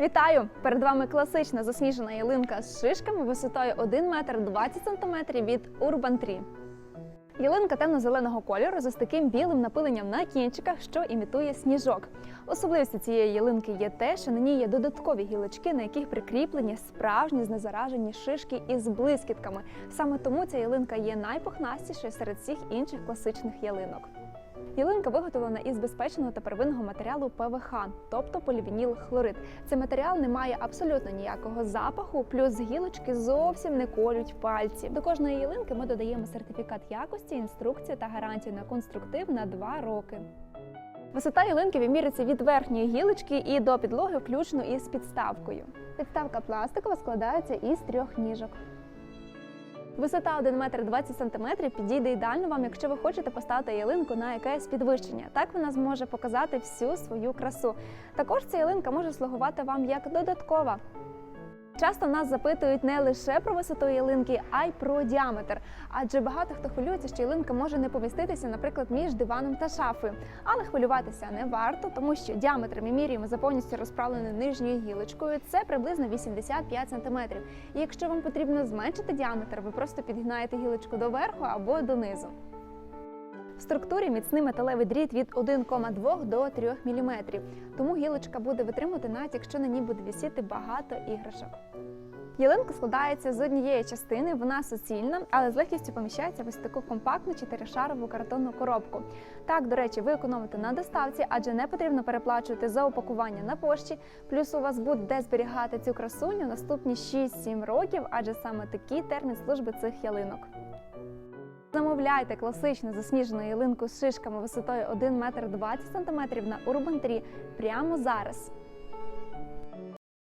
Вітаю! Перед вами класична засніжена ялинка з шишками висотою 1 метр 20 сантиметрів від Urban Tree. Ялинка темно-зеленого кольору з таким білим напиленням на кінчиках, що імітує сніжок. Особливістю цієї ялинки є те, що на ній є додаткові гілочки, на яких прикріплені справжні знезаражені шишки із блискітками. Саме тому ця ялинка є найпухнастішою серед всіх інших класичних ялинок. Ялинка виготовлена із безпечного та первинного матеріалу ПВХ, тобто полівініл хлорид. Цей матеріал не має абсолютно ніякого запаху, плюс гілочки зовсім не колють пальці. До кожної ялинки ми додаємо сертифікат якості, інструкцію та гарантію на конструктив на 2 роки. Висота ялинки вимірюється від верхньої гілочки і до підлоги, включно із підставкою. Підставка пластикова складається із трьох ніжок. Висота 1 метр 20 сантиметрів підійде ідеально вам, якщо ви хочете поставити ялинку на якесь підвищення. Так вона зможе показати всю свою красу. Також ця ялинка може слугувати вам як додаткова. Часто нас запитують не лише про висоту ялинки, а й про діаметр. Адже багато хто хвилюється, що ялинка може не поміститися, наприклад, між диваном та шафою. Але хвилюватися не варто, тому що діаметр ми міряємо за повністю розправленою нижньою гілочкою. Це приблизно 85 см. І якщо вам потрібно зменшити діаметр, ви просто підгинаєте гілочку доверху або донизу. Структурі міцний металевий дріт від 1,2 до 3 мм. Тому гілочка буде витримувати, навіть якщо на ній буде висіти багато іграшок. Ялинка складається з однієї частини, вона суцільна, але з легкістю поміщається в ось таку компактну чотиришарову картонну коробку. Так, до речі, ви економите на доставці, адже не потрібно переплачувати за упакування на пошті. Плюс у вас буде де зберігати цю красуню наступні 6-7 років, адже саме такий термін служби цих ялинок. Замовляйте класичну засніжену ялинку з шишками висотою 1 метр 20 см на Urban 3 прямо зараз.